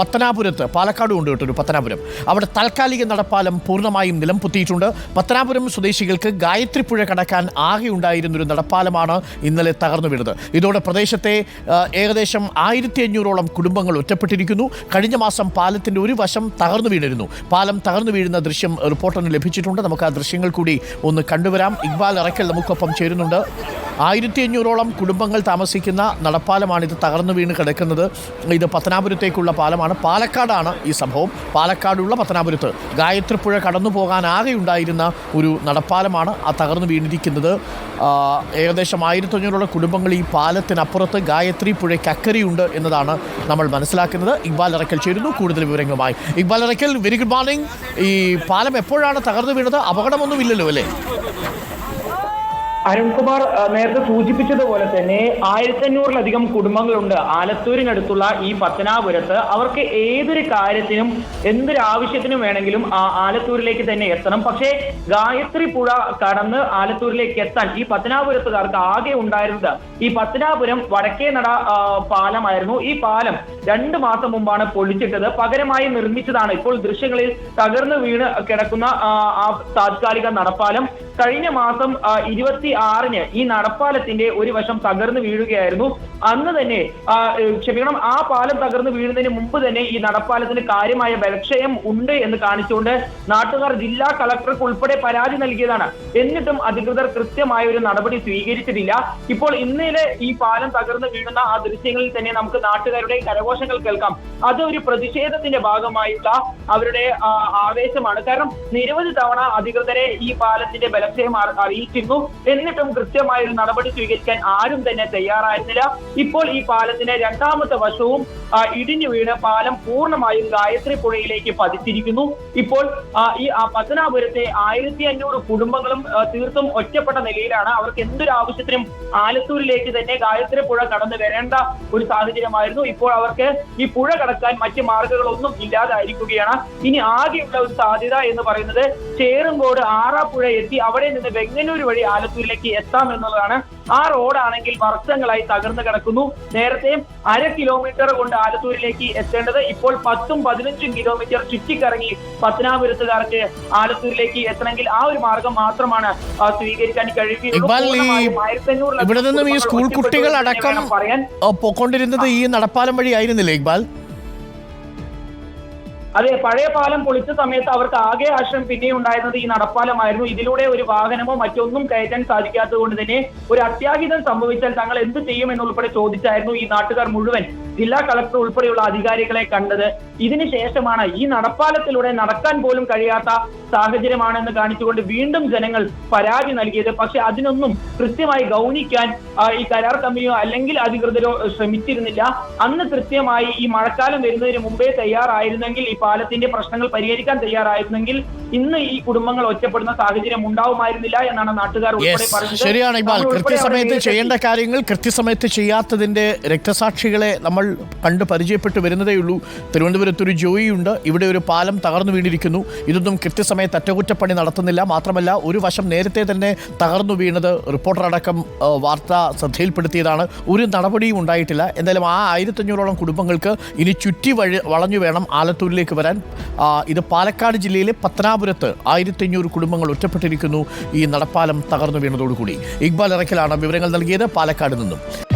പത്തനാപുരത്ത് പാലക്കാട് ഉണ്ട് കേട്ടൊരു പത്തനാപുരം. അവിടെ താൽക്കാലിക നടപ്പാലം പൂർണമായും നിലം പൊത്തിയിട്ടുണ്ട്. പത്തനാപുരം സ്വദേശികൾക്ക് ഗായത്രി പുഴ കടക്കാൻ ആകെ ഉണ്ടായിരുന്നൊരു നടപ്പാലമാണ് ഇന്നലെ തകർന്നു വീണത്. ഇതോടെ പ്രദേശത്തെ ഏകദേശം ആയിരത്തി അഞ്ഞൂറോളം കുടുംബങ്ങൾ ഒറ്റപ്പെട്ടിരിക്കുന്നു. കഴിഞ്ഞ മാസം പാലത്തിന്റെ ഒരു വശം തകർന്നു വീണിരുന്നു. പാലം തകർന്നു വീഴുന്ന ദൃശ്യം റിപ്പോർട്ടറിന് ലഭിച്ചിട്ടുണ്ട്. നമുക്ക് ആ ദൃശ്യങ്ങൾ കൂടി ഒന്ന് കണ്ടുവരാം. ഇക്ബാൽ ഇറക്കൽ നമുക്കൊപ്പം ചേരുന്നുണ്ട്. ആയിരത്തി അഞ്ഞൂറോളം കുടുംബങ്ങൾ താമസിക്കുന്ന നടപ്പാലമാണ് ഇത് തകർന്നു വീണ് കിടക്കുന്നത്. ഇത് പത്തനാപുരത്തേക്കുള്ള പാലമാണ്. പാലക്കാടാണ് ഈ സംഭവം. പാലക്കാടുള്ള പത്തനാപുരത്ത് ഗായത്രിപ്പുഴ കടന്നു പോകാനാകെ ഉണ്ടായിരുന്ന ഒരു നടപ്പാലമാണ് ആ തകർന്നു വീണിരിക്കുന്നത്. ഏകദേശം ആയിരത്തി അഞ്ഞൂറോളം കുടുംബങ്ങൾ ഈ പാലത്തിനപ്പുറത്ത് ഗായത്രി പുഴയ്ക്ക് അക്കരയുണ്ട് എന്നതാണ് നമ്മൾ മനസ്സിലാക്കുന്നത്. ഇക്ബാൽ ഇറക്കൽ ചേരുന്നു. കൂടുതൽ വിവരങ്ങളുമായി Iqbal Irakkal very good morning ഈ പാലം എപ്പോഴാണ് തകർന്നു വീണത്? അപകടമൊന്നുമില്ലല്ലോ അല്ലേ? അരുൺകുമാർ നേരത്തെ സൂചിപ്പിച്ചതുപോലെ തന്നെ ആയിരത്തി അഞ്ഞൂറിലധികം കുടുംബങ്ങളുണ്ട്. ആലത്തൂരിനടുത്തുള്ള ഈ പത്തനാപുരത്ത് അവർക്ക് ഏതൊരു കാര്യത്തിനും എന്തൊരു ആവശ്യത്തിനും വേണമെങ്കിലും ആ ആലത്തൂരിലേക്ക് തന്നെ എത്തണം. പക്ഷേ ഗായത്രി പുഴ കടന്ന് ആലത്തൂരിലേക്ക് എത്താൻ ഈ പത്തനാപുരത്തുകാർക്ക് ആകെ ഉണ്ടായിരുന്നത് ഈ പത്തനാപുരം വടക്കേ നട പാലമായിരുന്നു. ഈ പാലം രണ്ട് മാസം മുമ്പാണ് പൊളിച്ചിട്ടത്. പകരമായി നിർമ്മിച്ചതാണ്. ഇപ്പോൾ ദൃശ്യങ്ങളിൽ തകർന്നു വീണ് കിടക്കുന്ന ആ, താത്കാലിക നടപ്പാലം. കഴിഞ്ഞ മാസം ആ, ഇരുപത്തി ആറിന് ഈ നടപ്പാലത്തിന്റെ ഒരു വശം തകർന്നു വീഴുകയായിരുന്നു. അന്ന് തന്നെ ക്ഷമിക്കണം ആ പാലം തകർന്നു വീഴുന്നതിന് മുമ്പ് തന്നെ ഈ നടപ്പാലത്തിന് കാര്യമായ ബലക്ഷയം ഉണ്ട് എന്ന് കാണിച്ചുകൊണ്ട് നാട്ടുകാർ ജില്ലാ കളക്ടർക്ക് ഉൾപ്പെടെ പരാതി നൽകിയതാണ്. എന്നിട്ടും അധികൃതർ കൃത്യമായ ഒരു നടപടി സ്വീകരിച്ചിട്ടില്ല. ഇപ്പോൾ ഇന്നലെ ഈ പാലം തകർന്നു വീഴുന്ന ആ ദൃശ്യങ്ങളിൽ തന്നെ നമുക്ക് നാട്ടുകാരുടെ കരഘോഷങ്ങൾ കേൾക്കാം. അത് ഒരു പ്രതിഷേധത്തിന്റെ ഭാഗമായുള്ള അവരുടെ ആവേശമാണ്. കാരണം നിരവധി തവണ അധികൃതരെ ഈ പാലത്തിന്റെ ബലക്ഷയം അറിയിച്ചിരുന്നു. എന്നിട്ടും കൃത്യമായ ഒരു നടപടി സ്വീകരിക്കാൻ ആരും തന്നെ തയ്യാറായിരുന്നില്ല. ഇപ്പോൾ ഈ പാലത്തിന്റെ രണ്ടാമത്തെ വശവും ഇടിഞ്ഞു വീണ് പാലം പൂർണമായും ഗായത്രി പുഴയിലേക്ക് പതിച്ചിരിക്കുന്നു. ഇപ്പോൾ ഈ പത്തനാപുരത്തെ ആയിരത്തി അഞ്ഞൂറ് കുടുംബങ്ങളും തീർത്തും ഒറ്റപ്പെട്ട നിലയിലാണ്. അവർക്ക് എന്തൊരു ആവശ്യത്തിനും ആലത്തൂരിലേക്ക് തന്നെ ഗായത്രി പുഴ കടന്നു വരേണ്ട ഒരു സാഹചര്യമായിരുന്നു. ഇപ്പോൾ അവർക്ക് ഈ പുഴ കടക്കാൻ മറ്റ് മാർഗങ്ങളൊന്നും ഇല്ലാതായിരിക്കുകയാണ്. ഇനി ആകെയുള്ള ഒരു സാധ്യത എന്ന് പറയുന്നത് ചേറുംകോട് ആറാപ്പുഴ എത്തി അവിടെ നിന്ന് വെങ്ങന്നൂർ വഴി ആലത്തൂരിലേക്ക് എത്താം എന്നുള്ളതാണ്. ആ റോഡാണെങ്കിൽ വർഷങ്ങളായി തകർന്നു കിടക്കുന്നു. നേരത്തെ അര കിലോമീറ്റർ കൊണ്ട് ആലത്തൂരിലേക്ക് എത്തേണ്ടത് ഇപ്പോൾ പത്തും പതിനഞ്ചും കിലോമീറ്റർ ചുറ്റിക്കറങ്ങി പത്തനാപുരത്തുകാർക്ക് ആലത്തൂരിലേക്ക് എത്തണമെങ്കിൽ ആ ഒരു മാർഗം മാത്രമാണ് സ്വീകരിക്കാൻ കഴിയുകയുള്ളൂ. ഇക്ബാൽ ഈ പൂർണമായും 1500 ഇവിടെ നിന്നും ഈ സ്കൂൾ കുട്ടികൾ അടക്കം ആ, ഈ നടപ്പാലം വഴി ആയിരുന്നില്ലേ ഇക്ബാൽ? അതെ പഴയ പാലം പൊളിച്ച സമയത്ത് അവർക്ക് ആകെ ആശ്രയം പിന്നെ ഉണ്ടായിരുന്നത് ഈ നടപ്പാലമായിരുന്നു. ഇതിലൂടെ ഒരു വാഹനമോ മറ്റൊന്നും കയറ്റാൻ സാധിക്കാത്തത് കൊണ്ട് തന്നെ ഒരു അത്യാഹിതം സംഭവിച്ചാൽ തങ്ങൾ എന്ത് ചെയ്യുമെന്നുൾപ്പെടെ ചോദിച്ചായിരുന്നു ഈ നാട്ടുകാർ മുഴുവൻ. ജില്ലാ കളക്ടർ ഉൾപ്പെടെയുള്ള അധികാരികളെ കണ്ടത്. ഇതിനുശേഷമാണ് ഈ നടപ്പാലത്തിലൂടെ നടക്കാൻ പോലും കഴിയാത്ത സാഹചര്യമാണെന്ന് കാണിച്ചുകൊണ്ട് വീണ്ടും ജനങ്ങൾ പരാതി നൽകിയത്. പക്ഷെ അതിനൊന്നും കൃത്യമായി ഗൗനിക്കാൻ ഈ കരാർ കമ്പനിയോ അല്ലെങ്കിൽ അധികൃതരോ ശ്രമിച്ചിരുന്നില്ല. അന്ന് കൃത്യമായി ഈ മഴക്കാലം വരുന്നതിന് മുമ്പേ തയ്യാറായിരുന്നെങ്കിൽ പാലത്തിന്റെ പ്രശ്നങ്ങൾ പരിഹരിക്കാൻ തയ്യാറായിരുന്നെങ്കിൽ ഇന്ന് ഈ കുടുംബങ്ങൾ ഒറ്റപ്പെടുന്ന സാഹചര്യം ഉണ്ടാവുമായിരുന്നില്ല എന്നാണ് നാട്ടുകാർ ഉൾപ്പെടെ പറഞ്ഞത് ശരിയാണ് ഇക്ബാൽ. കൃത്യസമയത്ത് ചെയ്യേണ്ട കാര്യങ്ങൾ കൃത്യസമയത്ത് ചെയ്യാത്തതിന്റെ രക്തസാക്ഷികളെ നമ്മൾ കണ്ട് പരിചയപ്പെട്ടു വരുന്നതേ ഉള്ളൂ. തിരുവനന്തപുരത്ത് ഒരു ജോയിയുണ്ട്. ഉണ്ട് ഇവിടെ ഒരു പാലം തകർന്നു വീണിരിക്കുന്നു. ഇതൊന്നും കൃത്യസമയത്ത് അറ്റകുറ്റപ്പണി നടത്തുന്നില്ല. മാത്രമല്ല ഒരു വശം നേരത്തെ തന്നെ തകർന്നു വീണത് റിപ്പോർട്ടർ അടക്കം വാർത്ത ശ്രദ്ധയിൽപ്പെടുത്തിയതാണ്. ഒരു നടപടിയും ഉണ്ടായിട്ടില്ല. എന്തായാലും ആ ആയിരത്തഞ്ഞൂറോളം കുടുംബങ്ങൾക്ക് ഇനി ചുറ്റി വഴി വളഞ്ഞു വേണം ആലത്തൂരിലേക്ക് വരാൻ ആ, ഇത് പാലക്കാട് ജില്ലയിലെ പത്തനാപുരത്ത് ആയിരത്തി അഞ്ഞൂറ് കുടുംബങ്ങൾ ഒറ്റപ്പെട്ടിരിക്കുന്നു. ഈ നടപ്പാലം തകർന്നു വീണതോടുകൂടി. ഇക്ബാൽ ഇറക്കലാണ് വിവരങ്ങൾ നൽകിയത്. പാലക്കാട് നിന്നും.